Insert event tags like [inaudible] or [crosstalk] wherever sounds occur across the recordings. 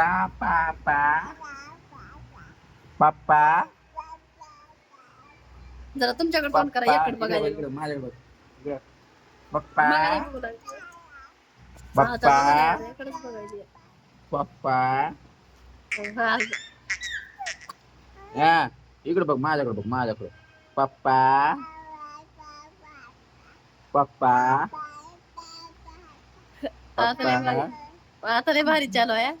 पा पा पा पप्पा जरा तुमच्याकडे तोंड करा याकडे बघायला माझ्याकडे बघ. इकडे. पप्पा. हा, पप्पा पप्पा इकडे बघ माझ्याकडे बघ माझ्याकडे पप्पा पप्पा आता लय भारी चालू आहे.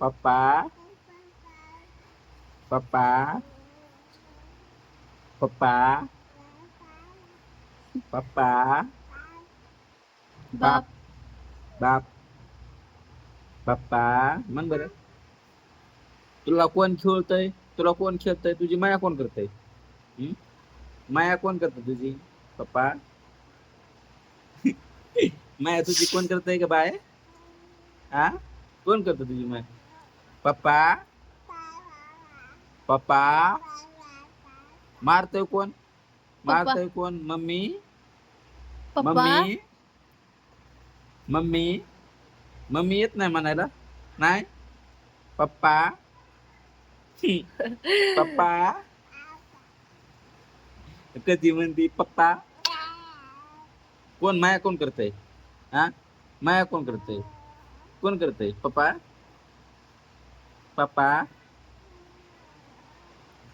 पप्पा पप्पा पप्पा पप्पा बाप बाप पप्पा म्हण बरं तुला कोण खेळतय तुला कोण खेळतय तुझी माया कोण करतय हं? माया कोण करत तुझी पप्पा माया तुझी कोण करतय का बाय हा कोण करत तुझी माया पप्पा? पप्पा? मारतय कोण? मारतय कोण? मम्मी? पप्पा. मम्मी? मम्मी? मम्मी येत नाही म्हणायला? नाही? पप्पा? [laughs] पप्पा? कधी म्हणती पप्पा? कोण? माया कोण करतय? हा? माया कोण करतय? कोण करतय? पप्पा? पप्पा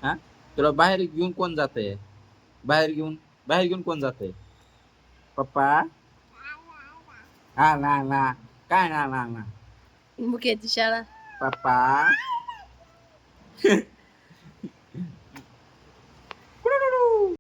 हा? तुला बाहेर घेऊन कोण जातंय? बाहेर घेऊन बाहेर घेऊन कोण जातंय? पप्पा? हा ना ना. काय ना ना ना? मुख्याची शाळा. पप्पा? [laughs]